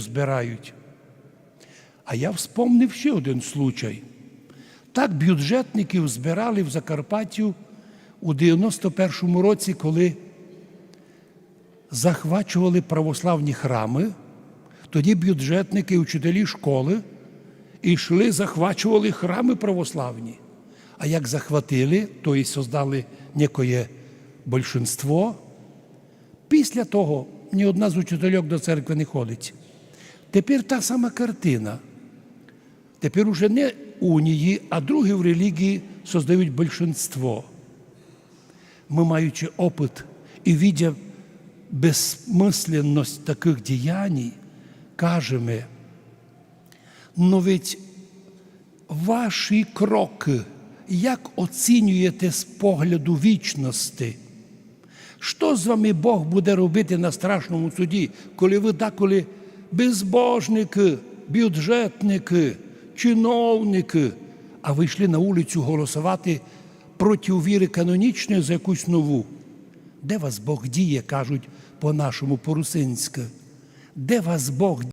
збирають. А я вспомнив ще один случай. Так бюджетників збирали в Закарпаттю у 91-му році, коли захвачували православні храми. Тоді бюджетники, учителі школи йшли, захвачували храми православні. А як захватили, то і создали некоє большинство. Після того ні одна з учительок до церкви не ходить. Тепер та сама картина. Тепер уже не унії, а другі в релігії создають большинство. Ми, маючи опит і видя безсмисленність таких діянь, кажемо, ну ведь ваші кроки, як оцінюєте з погляду вічності? Що з вами Бог буде робити на страшному суді, коли ви деколи безбожники, бюджетники, чиновники, а ви йшли на вулицю голосувати проти віри канонічної за якусь нову? Де вас Бог діє, кажуть по-нашому по-русинськи? Де вас Бог